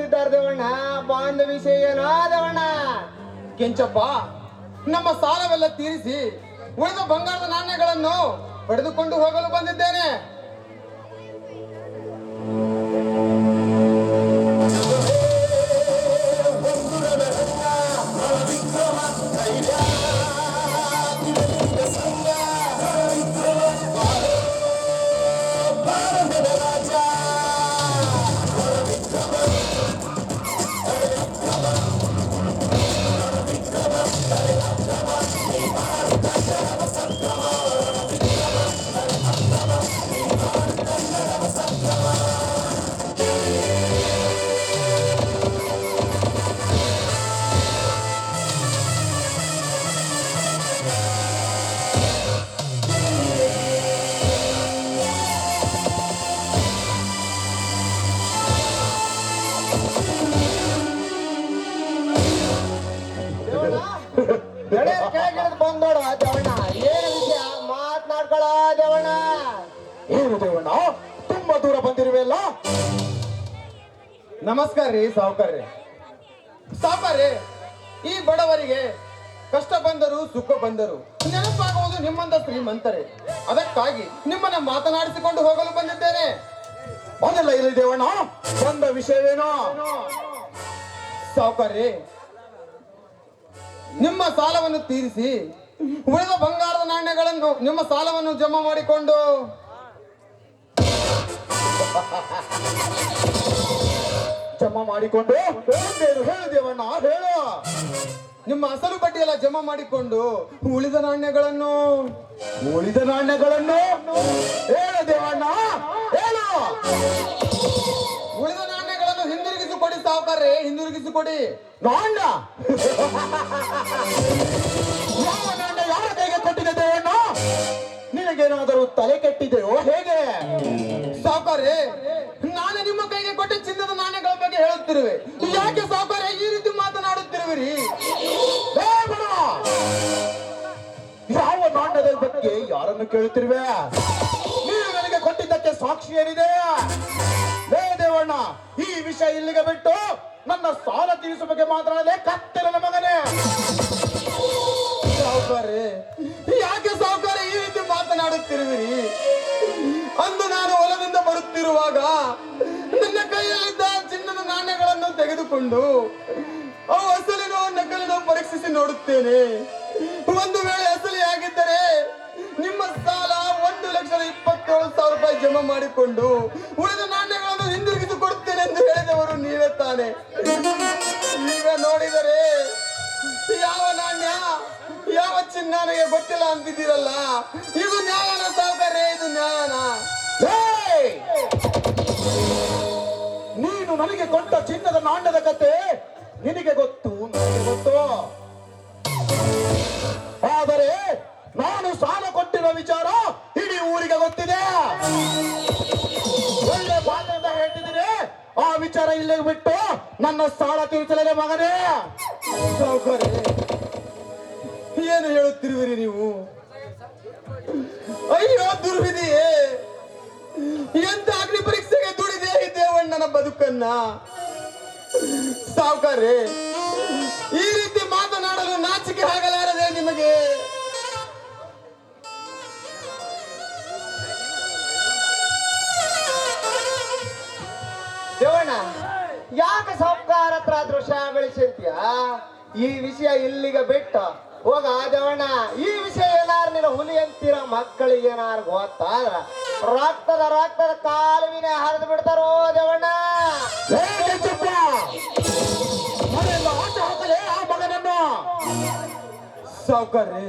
ಮ್ಯಾಲ ದೇವಣ್ಣ. ಬಾಂಧ ವಿಷಯ ದೇವಣ್ಣ ಕೆಂಚಪ್ಪ, ನಮ್ಮ ಸಾಲವೆಲ್ಲ ತೀರಿಸಿ ಉಳಿದ ಬಂಗಾರದ ನಾಣ್ಯಗಳನ್ನು ಪಡೆದುಕೊಂಡು ಹೋಗಲು ಬಂದಿದ್ದೇನೆ. ನಮಸ್ಕಾರ ರೀ ಸಾವುಕಾರ್ರಿ ಸಾವುಕಾರ್ರಿ ಈ ಬಡವರಿಗೆ ಕಷ್ಟ ಬಂದರು ಸುಖ ಬಂದರು ನೆನಪಾಗುವುದು ನಿಮ್ಮಂತ ಶ್ರೀಮಂತರೆ. ಅದಕ್ಕಾಗಿ ನಿಮ್ಮನ್ನ ಮಾತನಾಡಿಸಿಕೊಂಡು ಹೋಗಲು ಬಂದಿದ್ದೇನೆ. ಬಂದಲ್ಲ ಇಲ್ಲಿ ದೇವಣ್ಣ, ಬಂದ ವಿಷಯವೇನೋ? ಸಾವುಕಾರ್ರಿ ನಿಮ್ಮ ಸಾಲವನ್ನು ತೀರಿಸಿ ಉಳಿದ ಬಂಗಾರದ ನಾಣ್ಯಗಳನ್ನು ನಿಮ್ಮ ಸಾಲವನ್ನು ಜಮಾ ಮಾಡಿಕೊಂಡು ಜಮಾ ಮಾಡಿಕೊಂಡು ಹೇಳು ಹೇಳು. ನಿಮ್ಮ ಅಸಲು ಎಲ್ಲ ಜಮಾ ಮಾಡಿಕೊಂಡು ಉಳಿದ ನಾಣ್ಯಗಳನ್ನು ಉಳಿದ ನಾಣ್ಯಗಳನ್ನು ಹೇಳು ದೇವಣ್ಣ, ಹೇಳು. ಉಳಿದ ನಾಣ್ಯಗಳನ್ನು ಹಿಂದಿರುಗಿಸಿ ಕೊಡಿ ಸಾವುಕಾರ್ರೆ ಹಿಂದಿರುಗಿಸಿ ಕೊಡಿ ನಾಣ್ಯ. ಯಾವ ನಾಣ್ಯ ಯಾರ ಕೈಗೆ ಕೊಟ್ಟಿದೆ ದೇವಣ್ಣ? ನಿನಗೇನಾದರೂ ತಲೆ ಕೆಟ್ಟಿದೆಯೋ? ಹೇಗೆ? ಸಾಕಾರೆ ನಾನು ನಿಮ್ಮ ಕೈಗೆ ಕೊಟ್ಟ ಚಿನ್ನದ ನಾಣ್ಯಗಳ ಬಗ್ಗೆ ಹೇಳುತ್ತಿರುವೆ. ಯಾಕೆ ಸಾಕಾರೆ ಈ ರೀತಿ ಮಾತನಾಡುತ್ತಿರುವಿರಿ! ಯಾವ ನಾಣ್ಯದ ಬಗ್ಗೆ ಯಾರನ್ನು ಕೇಳುತ್ತಿರುವೆ? ನೀವು ನನಗೆ ಕೊಟ್ಟಿದ್ದಕ್ಕೆ ಸಾಕ್ಷಿ ಏನಿದೆ? ದೇವಣ್ಣ ಈ ವಿಷಯ ಇಲ್ಲಿಗೆ ಬಿಟ್ಟು ನನ್ನ ಸಾಲ ತೀರಿಸುವ ಬಗ್ಗೆ ಮಾತನಾಡಲೇ ಕತ್ತಿರ ಮಗನೇ. ಸಾವುಕಾರ್ರೆ ಮಾತನಾಡುತ್ತಿರುವಿರಿ ಅಂದು ನಾನು ಹೊಲದಿಂದ ಬರುತ್ತಿರುವಾಗ ನನ್ನ ಕೈಯಲ್ಲಿದ್ದ ಚಿನ್ನದ ನಾಣ್ಯಗಳನ್ನು ತೆಗೆದುಕೊಂಡು ಅವು ಅಸಲಿನೋ ನಕಲಿನೋ ಪರೀಕ್ಷಿಸಿ ನೋಡುತ್ತೇನೆ. ಒಂದು ವೇಳೆ ಅಸಲಿ ಆಗಿದ್ದರೆ ನಿಮ್ಮ ಸಾಲ ಒಂದು ಲಕ್ಷದ ಇಪ್ಪತ್ತೇಳು ಸಾವಿರ ರೂಪಾಯಿ ಜಮಾ ಮಾಡಿಕೊಂಡು ಉಳಿದ ನಾಣ್ಯಗಳನ್ನು ಹಿಂದಿರುಗಿಸಿ ಕೊಡುತ್ತೇನೆ ಎಂದು ಹೇಳಿದವರು ನೀವೇ ತಾನೆ. ನೀವೇ ನೋಡಿದರೆ ಯಾವ ನಾಣ್ಯ ಯಾವ ಚಿನ್ನ ನನಗೆ ಗೊತ್ತಿಲ್ಲ ಅಂತಿದ್ದೀರಲ್ಲ? ಇದು ನ್ಯಾಯನ ಸಾವುಕಾರ್ರೆ ಇದು ನ್ಯಾಯನ! ನೀನು ನನಗೆ ಕೊಟ್ಟ ಚಿನ್ನದ ನಾಣ್ಯದ ಕತೆ ನಿನಗೆ ಗೊತ್ತು, ನನಗೆ ಗೊತ್ತು. ಆದರೆ ನಾನು ಸಾಲ ಕೊಟ್ಟಿರೋ ವಿಚಾರ ಇಡೀ ಊರಿಗೆ ಗೊತ್ತಿದೆ. ಒಳ್ಳೆ ಮಾತಿನಿಂದ ಹೇಳ್ತಿದ್ದೀನಿ ಆ ವಿಚಾರ ಇಲ್ಲೇ ಬಿಟ್ಟು ನನ್ನ ಸಾಲ ತೀರಿಸಲೇ ಮಗನೇ. ಸಾವುಕಾರ್ರೆ, ಈ ರೀತಿ ಮಾತನಾಡಲು ನಾಚಿಕೆ ಆಗಲಾರದೆ ನಿಮಗೆ? ದೇವಣ್ಣ, ಯಾಕೆ ಸಾವುಕಾರ ಹತ್ರ ದೃಶ್ಯ ಬೆಳೆಸಿರ್ತೀಯ? ಈ ವಿಷಯ ಇಲ್ಲಿಗೆ ಬಿಟ್ಟು. ಹೋಗ ದೇವಣ್ಣ, ಈ ವಿಷಯ ಏನಾರು ನಿನ್ನ ಹುಲಿ ಅಂತೀರ, ಮಕ್ಕಳಿಗೆ ಏನಾರು ಗೊತ್ತಾದ್ರ? ರಕ್ತದ ರಕ್ತದ ಕಾಲುವಿನ ಹರಿದು ಬಿಡ್ತಾರೋ ದೇವಣ್ಣ. ಸಾವುಕಾರ್ರಿ.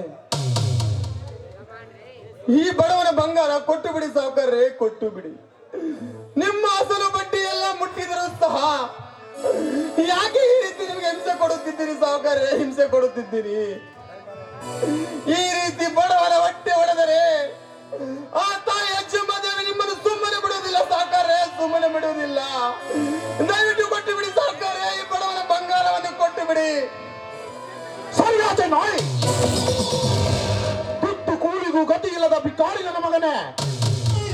ಈ ಬಡವನ ಬಂಗಾರ ಕೊಟ್ಟು ಬಿಡಿ ಸಾವುಕಾರ್ರೆ, ಕೊಟ್ಟು ಬಿಡಿ. ನಿಮ್ಮ ಅಸಲು ಬಡ್ಡಿ ಎಲ್ಲ ಮುಟ್ಟಿದ್ರು ಸಹ ಯಾಕೆ ಈ ರೀತಿ ನಿಮಗೆ ಹಿಂಸೆ ಕೊಡುತ್ತಿದ್ದೀರಿ ಸಾವುಕಾರ್ರೆ? ಹಿಂಸೆ ಕೊಡುತ್ತಿದ್ದೀರಿ. ಈ ರೀತಿ ಬಡವನ ಹೊಟ್ಟೆ ಹೊಡೆದರೆ ಆ ತಾಯಿ ಅಜ್ಜಮ್ಮ ದೇವಿ ನಿಮ್ಮನ್ನು ಸುಮ್ಮನೆ ಬಿಡುವುದಿಲ್ಲ, ಸಾಕಾರೆ, ಸುಮ್ಮನೆ ಬಿಡುವುದಿಲ್ಲ. ದಯವಿಟ್ಟು ಕೊಟ್ಟು ಬಿಡಿ ಸಾಕಾರೆ, ಈ ಬಡವನ ಬಂಗಾರವನ್ನು ಕೊಟ್ಟು ಬಿಡಿ ಸರಿಯಾದ ನಾಯಿ ಬಿಟ್ಟು ಕೂಲಿಗೂ ಗತಿ ಇಲ್ಲದ ಬಿಕಾರಿ ನನ್ನ ಮಗನೇ.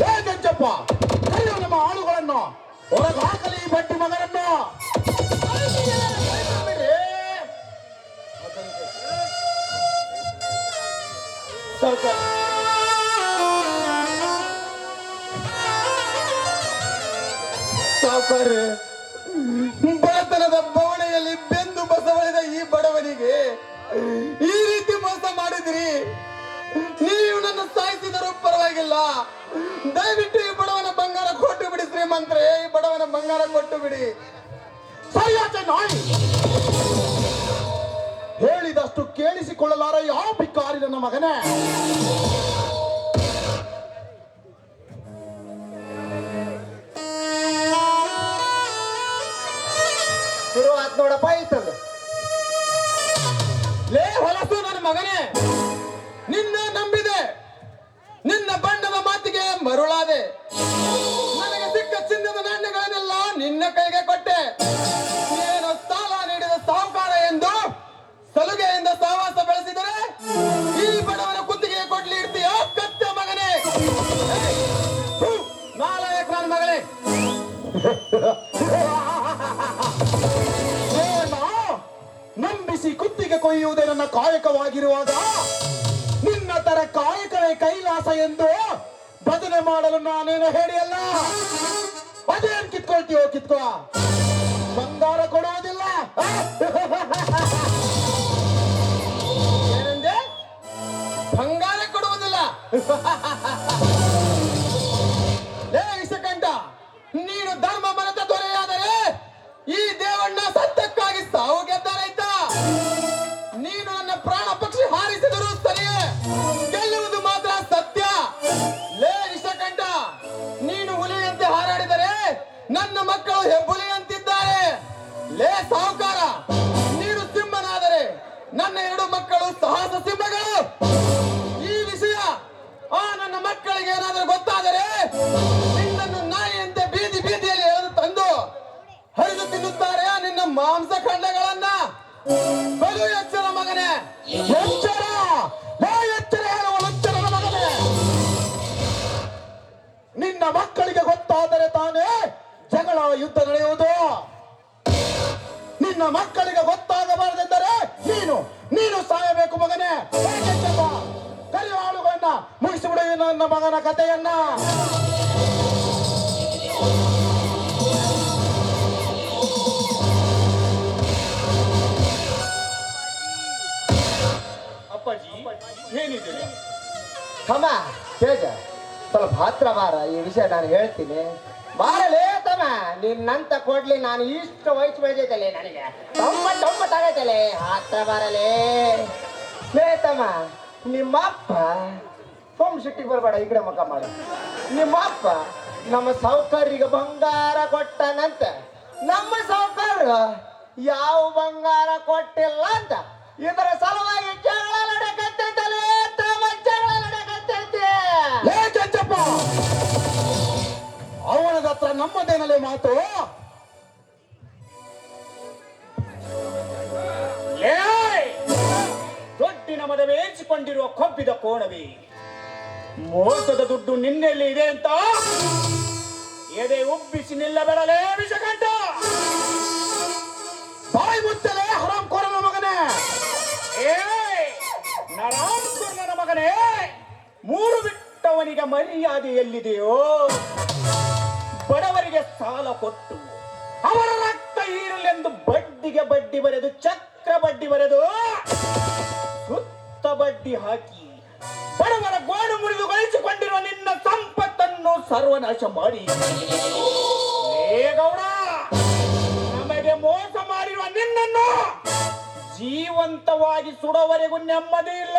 ಹೇ ಕೆಂಚಪ್ಪ ಕೈ ನಮ್ಮ ಆಳುಗಳನ್ನು. ಹೊರಗೆ ಹಾಕಲಿ ಈ ಬಟ್ಟಿ ಮಗನನ್ನು. ಸಾವ್ಕಾರ ಸಾವುಕಾರ ಬಡತನದ ಬವಣೆಯಲ್ಲಿ ಬೆಂದು ಬಸವಳಿದ ಈ ಬಡವನಿಗೆ ಈ ರೀತಿ ಮೋಸ ಮಾಡಿದ್ರಿ. ನೀವು ನನ್ನ ಸಾಯಿಸಿದರೂ ಪರವಾಗಿಲ್ಲ. ದಯವಿಟ್ಟು ಈ ಬಡವನ ಬಂಗಾರ ಕೊಟ್ಟು ಬಿಡಿ ಶ್ರೀಮಂತ್ರೆ. ಈ ಬಡವನ ಬಂಗಾರ ಕೊಟ್ಟು ಬಿಡಿ. ಹೇಳಿದಷ್ಟು ಕೇಳಿಸಿಕೊಳ್ಳಲಾರ ಯಾವ ಭಿಕಾರಿ ನನ್ನ ಮಗನೇ. ಆತ್ ನೋಡಪ್ಪ ಲೇ ಹೊಲಸು ನನ್ನ ಮಗನೇ, ನಿನ್ನ ನಂಬಿದೆ. ನಿನ್ನ ಬಣ್ಣದ ಮಾತಿಗೆ ಮರುಳಾದೆ. ನನಗೆ ಸಿಕ್ಕ ಚಿನ್ನದ ನಾಣ್ಯಗಳನ್ನೆಲ್ಲ ನಿನ್ನ ಕೈಗೆ ಕೊಟ್ಟೆ. ಏನು ಸಾಲ ನೀಡಿದ ಸಾಹುಕಾರ ಎಂದು ಸಲುಗೆಯಿಂದ ಸಹವಾಸ ಬೆಳೆಸಿದರೆ ಈ ಬಡವರ ಕುತ್ತಿಗೆ ಕೊಡ್ಲಿ ಇರ್ತೀಯ ಕತ್ತ ಮಗನೇ? ನಾಲ್ಕು ನನ್ನ ಮಗನೇ. ಕುತ್ತಿಗೆ ಕೊಯ್ಯುವುದೇ ನನ್ನ ಕಾಯಕವಾಗಿರುವಾಗ ನಿನ್ನ ತರ ಕಾಯಕವೇ ಕೈಲಾಸ ಎಂದು ಬದನೆ ಮಾಡಲು ನಾನೇನು ಹೇಳಿಯಲ್ಲ. ಅದೇನ್ ಕಿತ್ಕೊಳ್ತೀವೋ ಕಿತ್ಕೋ. ಬಂಗಾರ ಕೊಡುವುದಿಲ್ಲ ಏನಂದೆ? ಬಂಗಾರ ಕೊಡುವುದಿಲ್ಲ. ನನ್ನ ಕಥೆಯನ್ನ. ಏನಿದೆ? ತಮ್ಮ ತೇಜ ಸ್ವಲ್ಪ ಹತ್ರ ಬಾರ ಈ ವಿಷಯ ನಾನು ಹೇಳ್ತೀನಿ. ಬಾರಲೇ ತಮ್ಮ ನಿನ್ನಂತ ಕೊಡ್ಲಿ ನಾನು ಇಷ್ಟು ವಯಸ್ಸು ಬೆಳೆದೈತಲೆ ನನಗೆ. ತೊಂಬತ್ತೊಂಬತ್ತಾಗೈತಲೆ ಹತ್ರ ಬಾರಲೇ ಲೇ ತಮ್ಮ ನಿಮ್ಮಪ್ಪ ಸೋಮ್ ಸಿಟ್ಟಿಗೆ ಬರಬೇಡ, ಈ ಕಡೆ ಮುಖ ನಿಮ್ಮ ಅಪ್ಪ ನಮ್ಮ ಸಾವುಕಾರರಿಗೆ ಬಂಗಾರ ಕೊಟ್ಟನಂತ. ನಮ್ಮ ಸಾವುಕಾರ ಯಾವ ಬಂಗಾರ ಕೊಟ್ಟಿಲ್ಲ ಅಂತ. ಇದರ ಸಲುವಾಗಿ ಜಗಳ ನಡೆಕತ್ತೈತಲೇ, ತಮ್ಮ ಜಗಳ ನಡೆಕತ್ತೈತೆ. ಲೇ ಕೆಂಚಪ್ಪ ಅವನದ ಹತ್ರ ನಮ್ಮದೇನಲ್ಲೇ ಮಾತು? ದೊಡ್ಡಿನ ಮದವೇ ಏಚಿಕೊಂಡಿರುವ ಕೊಬ್ಬಿದ ಕೋಣವೇ. ಮೋಸದ ದುಡ್ಡು ನಿನ್ನೆಲ್ಲಿ ಇದೆ ಅಂತ? ಎದೆ ಉಬ್ಬಿಸಿ ನಿಲ್ಲಬೇಡಲೇ ವಿಷಕಂಠ! ಬಾಯಿ ಮುಚ್ಚಲೇ ಹರಾಮ್ ಕೋರನ ಮಗನೇ! ಏ ನರಾಂಕುರ್ಣನ ಮಗನೇ! ಮೂರು ಬಿಟ್ಟವನಿಗೆ ಮರ್ಯಾದೆ ಎಲ್ಲಿದೆಯೋ? ಬಡವರಿಗೆ ಸಾಲ ಕೊಟ್ಟು, ಅವರ ರಕ್ತ ಹೀರಲೆಂದು ಬಡ್ಡಿಗೆ ಬಡ್ಡಿ ಬರೆದು, ಚಕ್ರ ಬಡ್ಡಿ ಬರೆದು, ಸುತ್ತ ಬಡ್ಡಿ ಹಾಕಿ ಬಡವರ ಗೋಡು ಮುರಿದು ಗಳಿಸಿಕೊಂಡಿರುವ ನಿನ್ನ ಸಂಪತ್ತನ್ನು ಸರ್ವನಾಶ ಮಾಡಿ. ಗೌಡ, ನಮಗೆ ಮೋಸ ಮಾಡಿರುವ ನಿನ್ನನ್ನು ಜೀವಂತವಾಗಿ ಸುಡೋವರೆಗೂ ನೆಮ್ಮದಿ ಇಲ್ಲ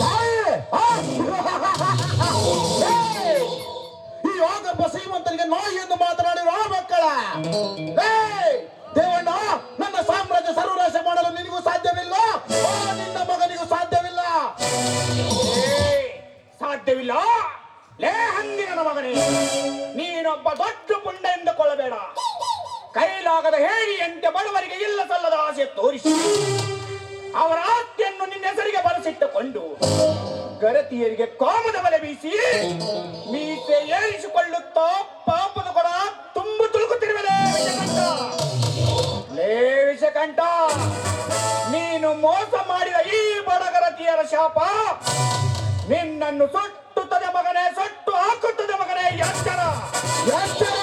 ತಾಯಿ! ಆ! ನಾಯಿಗಳಿಗೆ ಈ ಯೋಗ ಶ್ರೀಮಂತನಿಗೆ ನಾಯಿ ಎಂದು ಮಾತನಾಡಿರೋ ಮಕ್ಕಳ! ದೇವಣ್ಣ, ನನ್ನ ಸಾಮ್ರಾಜ್ಯ ಸರ್ವನಾಶ ಮಾಡಲು ನಿನಗೂ ಸಾಧ್ಯವಿಲ್ಲ ನಿನ್ನ ಮಗನಿಗೂ ಸಾಧ್ಯವಿಲ್ಲ ಸಾಧ್ಯವಿಲ್ಲ ಲೇ ಹಂದಿನ ಮಗನೇ, ನೀನೊಬ್ಬ ದೊಡ್ಡ ಪುಂಡ ಎಂದುಕೊಳ್ಳಬೇಡ ಕೈಲಾಗದ ಹೇಳಿಯಂತೆ ಬಡವರಿಗೆ ಇಲ್ಲ ಸಲ್ಲದ ಆಸೆ ತೋರಿಸಿ. ಅವರ ಆಸ್ತಿಯನ್ನು ನಿನ್ನ ಹೆಸರಿಗೆ ಬರೆಸಿಟ್ಟುಕೊಂಡು ಗರತಿಯರಿಗೆ ಕಾಮದ ಬಲೆ ಬೀಸಿ ಮೀಸೆ ಏರಿಸಿಕೊಳ್ಳುತ್ತಾ ಪಾಪದ ಕೊಡ ತುಂಬು ತುಳುಕುತ್ತಿರುವಲೇ ವಿಷಕಂಠ, ನೀನು ಮೋಸ ಮಾಡಿದ ಈ ಬಡಗರತಿಯರ ಶಾಪ ನಿನ್ನನ್ನು ಸುಟ್ಟುತ್ತದೆ ಮಗನೇ, ಸುಟ್ಟು ಹಾಕುತ್ತದೆ ಮಗನೇ ಎಚ್ಚರ ಎಚ್ಚರ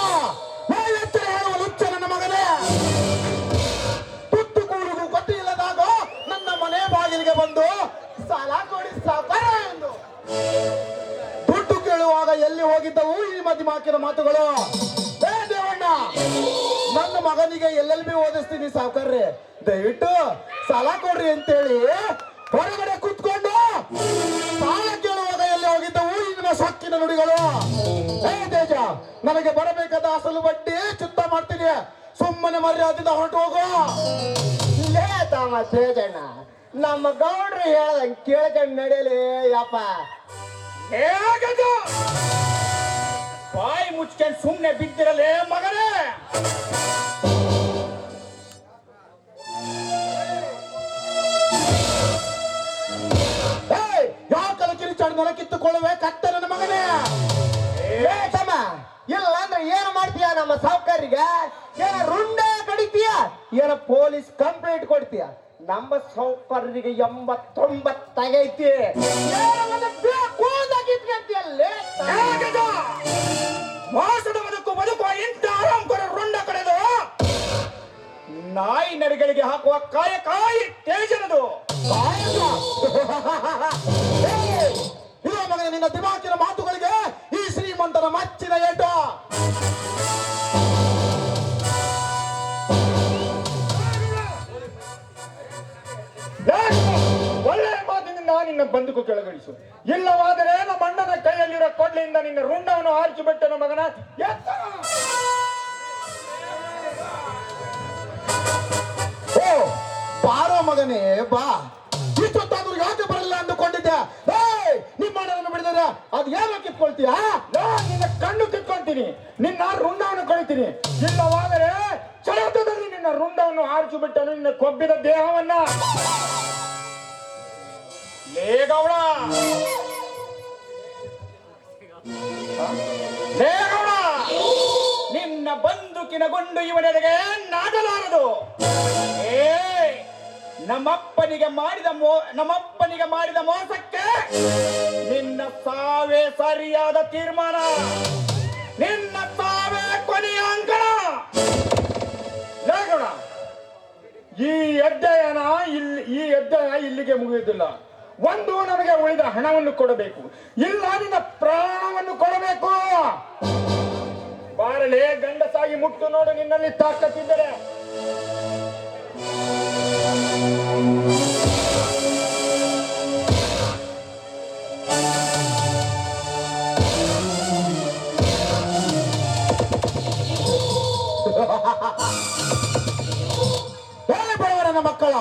ಈ ಮಾತುಗಳು. ದೇವಣ್ಣ, ನನ್ನ ಮಗನಿಗೆ ಎಲ್ ಬಿ ಓದಿಸ್ತೀನಿ ಸಾವುಕಾರ್ರಿ? ದಯವಿಟ್ಟು ಸಾಲ ಕೊಡ್ರಿ ಅಂತೇಳಿ ಹೊರಗಡೆ ಕುತ್ಕೊಂಡು ಸಾಲ ಕೇಳುವಾಗ ಎಲ್ಲಿ ಹೋಗಿದ್ದವು ಇನ್ನ ಸೊಕ್ಕಿನ ನುಡಿಗಳು. ಹೇ ತೇಜ, ನನಗೆ ಬರಬೇಕಾದ ಅಸಲು ಬಡ್ಡಿ ಚಿತ್ತ ಮಾಡ್ತೀನಿ. ಸುಮ್ಮನೆ ಮರ್ಯಾದಿಂದ ಹೊರಟು ಹೋಗು. ತಮ್ಮ ತೇಜಣ್ಣ, ನಮ್ಮ ಗೌಡ್ರು ಹೇಳ್ದಂಗೆ ಕೇಳ್ಕೊಂಡು ನಡೆಯಲಿ ಯಪ್ಪ ಹೇಗದು ಬಾಯಿ ಮುಚ್ಕೊಂಡು ಸುಮ್ಮನೆ ಬಿದ್ದಿರಲೇ ಮಗನೇ? ಯಾವ ಕಲ ಕಿರಿಚಾಡು ನೆಲ ಕಿತ್ತುಕೊಳ್ಳುವೆ ಕತ್ತ ನನ್ನ ಮಗನೇ? ತಮ್ಮ, ಇಲ್ಲ ಅಂದ್ರೆ ಏನು ಮಾಡ್ತೀಯ ನಮ್ಮ ಸಾವುಕಾರಿಗೆ ಏನ ರುಂಡ ಕಡಿತೀಯ? ಏನ ಪೊಲೀಸ್ ಕಂಪ್ಲೇಂಟ್ ಕೊಡ್ತೀಯ? ನಮ್ಮ ಸೌಕರ್ಯರಿಗೆ ಎಂಬತ್ತೊಂಬತ್ತಾಗೈತಿ ಹೇಗದು ಮೋಸದ ಬದುಕು, ಬದುಕುವ ಇಂಥ ಆರಾಮ್ಕರ ರುಂಡ ಕಡೆದು. ನಾಯಿ ನರಿಗಳಿಗೆ ಹಾಕುವ ಕಾಯ ಕಾಯಿ ತೇಜನದು. ಇರೋ ಮಗನ ನಿನ್ನ ದಿಮಾಕಿನ ಮಾತುಗಳಿಗೆ ಈ ಶ್ರೀಮಂತನ ಮಚ್ಚಿನ ಏಟು. ನಿನ್ನ ಬಂದುಕು ಕೆಳಗಡಿಸು ಇಲ್ಲವಾದರೆ ನಮ್ಮ ಅಣ್ಣನ ಕೈಯಲ್ಲಿರೋ ಕೊಡ್ಲಿಯಿಂದ ನಿನ್ನ ರುಂಡವನ್ನು ಆರಿಸಿ ಬಿಟ್ಟನ ಮಗನ? ಎತ್ತ! ಓ ಬಾರೋ ಮಗನೇ ಬಾ. ಇಷ್ಟೊತ್ತಾದ್ರೂ ಯಾಕೆ ಬರಲ್ಲ ಅಂದುಕೊಂಡಿದ್ದೆ? ನಿಮ್ಮ ಅಣ್ಣನನ್ನು ಬಿಡಿದ್ರೆ ಅದು ಏನೋ ಕಿತ್ಕೊಳ್ತೀಯಾ? ನಾನ್ ನಿನ್ನ ಕಣ್ಣು ಕಿತ್ಕೊಂತೀನಿ. ನಿನ್ನ ರುಂಡವನ್ನು ಕಳಿತೀನಿ. ಇಲ್ಲವಾದರೆ ಚಳತದಲ್ಲಿ ನಿನ್ನ ರುಂಡವನ್ನು ಆರಿಸಿ ಬಿಟ್ಟನು ನಿನ್ನ ಕೊಬ್ಬಿದ ದೇಹವನ್ನ. ಲೇ ಗೌಡ ನಿನ್ನ ಬಂದುಕಿನ ಗುಂಡು ಇವನೆಡೆಗೆ ನಾಗಲಾರದು ಏ, ನಮ್ಮಪ್ಪನಿಗೆ ಮಾಡಿದ ಮೋ, ನಮ್ಮಪ್ಪನಿಗೆ ಮಾಡಿದ ಮೋಸಕ್ಕೆ ನಿನ್ನ ಸಾವೇ ಸರಿಯಾದ ತೀರ್ಮಾನ. ನಿನ್ನ ಸಾವೇ ಕೊನೆಯ ಅಂಕಣ. ಈ ಅಧ್ಯಯನ ಇಲ್ಲಿ ಈ ಅಧ್ಯಯನ ಇಲ್ಲಿಗೆ ಮುಗಿಯುವುದಿಲ್ಲ. ಒಂದು ನಮಗೆ ಉಳಿದ ಹಣವನ್ನು ಕೊಡಬೇಕು. ಇಲ್ಲ ನಿನ್ನ ಪ್ರಾಣವನ್ನು ಕೊಡಬೇಕು. ಬಾರಲೇ ಗಂಡಸಾಗಿ ಮುಟ್ಟು ನೋಡು ನಿನ್ನಲ್ಲಿ ತಾಕತ್ತಿದ್ದರೆ. ಹೇ ಬಡವರನ ಮಕ್ಕಳ,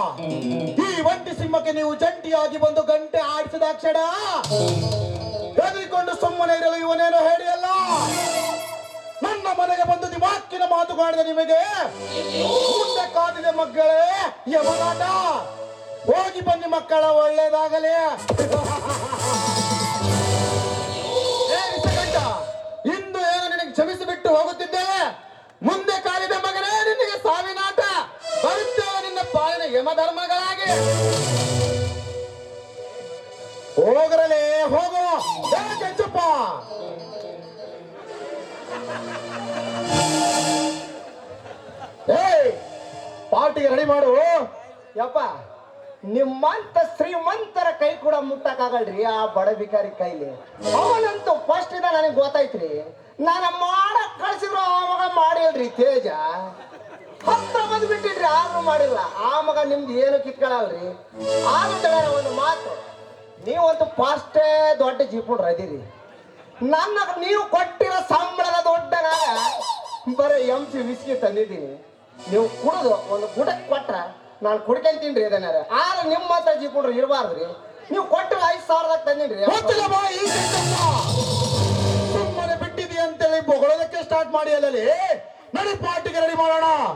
ಈ ಒಂಟಿ ಸಿಂಹಕ್ಕೆ ನೀವು ಜಂಟಿಯಾಗಿ ಬಂದು ಗಂಟೆ ಆಡಿಸಿದ ಕ್ಷಣ, ಹೆದರಿಕೊಂಡು ಸುಮ್ಮನೆ ಇರಲು ಇವನೇನೋ ಹೇಳಿಯಲ್ಲ? ನನ್ನ ಮನೆಗೆ ಬಂದು ದಿಮಾಕಿನ ಮಾತುಗಾಡಿದ ನಿಮಗೆ. ಮುಂದೆ ಕಾದಿದೆ ಮಕ್ಕಳೇ ಯಮನಾಟ. ಹೋಗಿ ಬನ್ನಿ ಮಕ್ಕಳ, ಒಳ್ಳೇದಾಗಲಿ. ಇಂದು ಏನು ನಿನಗೆ ಕ್ಷಮಿಸಿ ಬಿಟ್ಟು ಹೋಗುತ್ತಿದ್ದೇವೆ ಮುಂದೆ ಕಾಲಿದ ಮಗನೇ ನಿನಗೆ ಸಾವಿನಾಟ ಬರುತ್ತೇವೆ ನಿನ್ನ ಪಾಲಿನ ಯಮಧರ್ಮಗಳಾಗಿ ಹೋಗರಲೇ, ಹೋಗು. ಏ ಕೆಂಚಪ್ಪ. ಏಯ್, ಪಾರ್ಟಿಗೆ ರೆಡಿ ಮಾಡು. ಯಪ್ಪ, ನಿಮ್ಮಂತ ಶ್ರೀಮಂತರ ಕೈ ಕೂಡ ಮುಟ್ಟಕ್ಕಾಗಲ್ರಿ ಆ ಬಡ ಬಿಕಾರಿ ಕೈಲಿ. ಅವನಂತೂ ಫಸ್ಟ್ ಇಂದ ನನಗೆ ಗೊತ್ತಾಯ್ತ್ರಿ. ನಾನು ಮಾಡಕ್ ಕಳ್ಸಿದ್ರು ಅವಾಗ ಮಾಡಿಲ್ರಿ ತೇಜ. ಹತ್ರ ಬಂದು ಬಿಟ್ಟಿದ್ರಿ ಆದ್ರೂ ಮಾಡಿಲ್ಲ. ಆ ಮಗ ನಿಮ್ದು ಏನು ಕಿತ್ಕೊಳ್ಳಲ್ರಿ ಆದ್ರೂ ಒಂದು ಮಾತು. ನೀವಂತೂ ಫಾಸ್ಟೇ ದೊಡ್ಡ ಜೀಪುಡ್ರ ಅದೀರಿ ನನ್ನ ನೀವು ಕೊಟ್ಟಿರೋ ಸಂಬಳದ ದೊಡ್ಡನಾಗ ಬರೀ ಎಂ ಸಿ ವಿಸ್ಕಿ ತಂದಿದ್ದೀನಿ. ನೀವು ಕುಡಿದು, ಒಂದು ಗುಡಕ್ ಕೊಟ್ರ ನಾನು ಕುಡ್ಕೊಂತೀನಿ ಅದನ್ನ ಆದ್ರೆ ನಿಮ್ಮ ಹತ್ರ ಜೀಪುಡ್ರು ಇರಬಾರ್ದ್ರಿ. ನೀವು ಕೊಟ್ಟಿರೋ ಐದು ಸಾವಿರದಾಗ ತಂದಿನ್ರಿ. ಸುಮ್ಮನೆ ಬಿಟ್ಟಿದಿ ಅಂತೇಳಿ ಬೊಗಳೋದಕ್ಕೆ ಸ್ಟಾರ್ಟ್ ಮಾಡಿ ಅಲ್ಲಲ್ಲಿ வெளிப்பாட்டுக்கு ரெடி பண்ணணும்